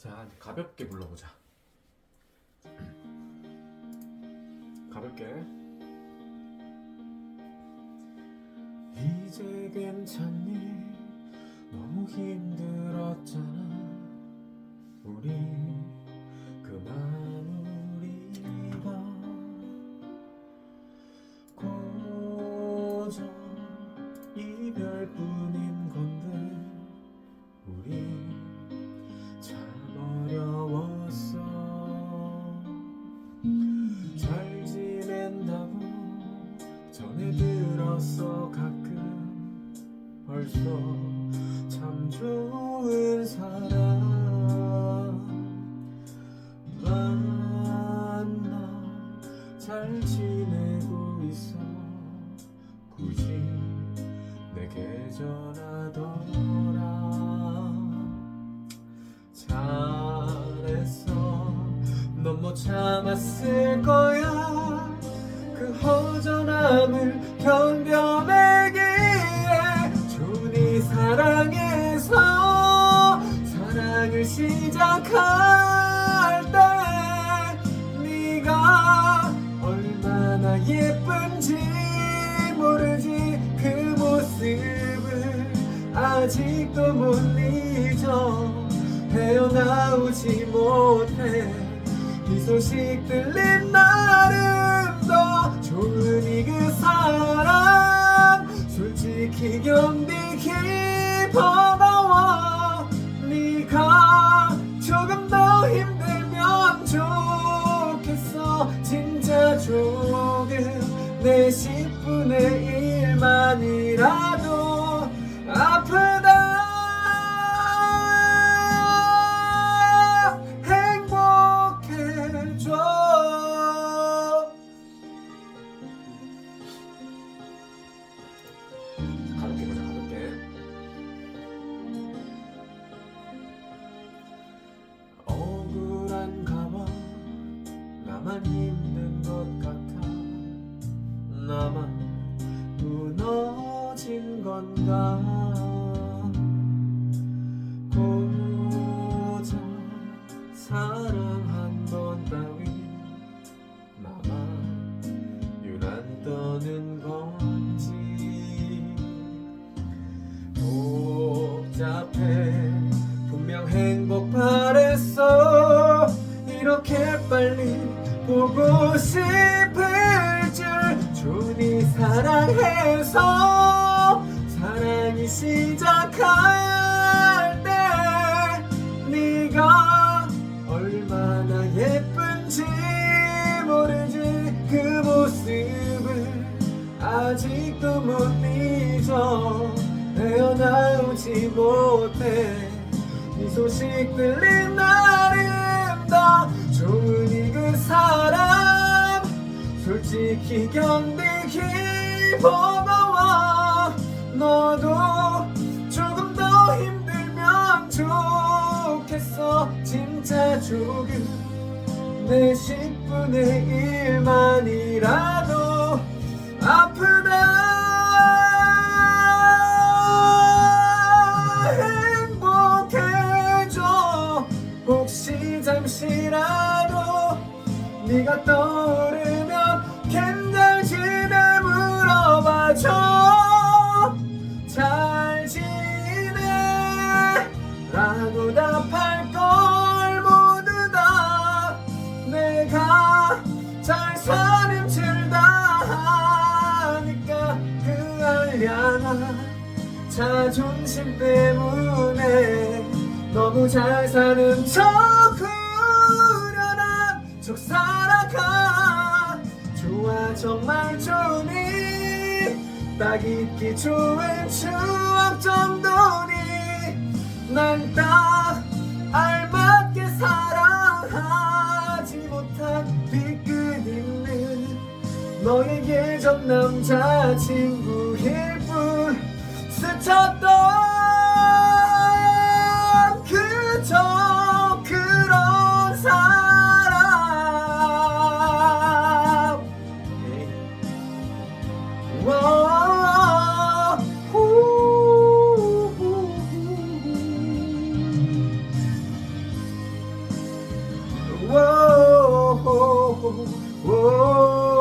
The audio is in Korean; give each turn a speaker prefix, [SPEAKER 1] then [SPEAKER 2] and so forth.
[SPEAKER 1] 자, 가볍게 불러보자. 가볍게. 이제 괜찮니? 너무 힘들었잖아. 벌써 참 좋은 사람. 만나 잘 지내고 있어. 굳이 내게 전하더라. 잘했어 넌 못 참았을 거야 시작할 때 네가 얼마나 예쁜지 모르지. 그 모습을 아직도 못 잊어. 헤어나오지 못해. 이 소식 들린 나름도 좋으니 그 사람 솔직히 견디기 내 10분의 1만이라도 아프다. 행복해져 가볍게 보자 가볍게. 억울한가 봐. 나만 같아 나만 무너진 건가? 고작 사랑 한 번 따위 나만 유난 떠는 건지 복잡해 분명 행복 바랬어. 이렇게 빨리 보고 줄 준이 사랑해서 사랑이 시작할 때 네가 얼마나 예쁜지 모르지. 그 모습을 아직도 못 잊어 헤어나오지 못해. 이 소식 들린 나름도 좋으니 그 사람 솔직히 견디기 버거워 너도 조금 더 힘들면 좋겠어. 진짜 조금 내 10분의 1만이라도 아프다. 행복해져 혹시 잠시라도 네가 떠오르 자존심 때문에 너무 잘 사는 척 후련한 척 살아가. 좋아 정말 좋니 딱 잊기 좋은 추억 정도니. 난 딱 알맞게 사랑하지 못한 뒤끝 있는 너의 예전 남자친구일 뿐 스쳤던 그저 그런 사람 와, 후, 후, 후.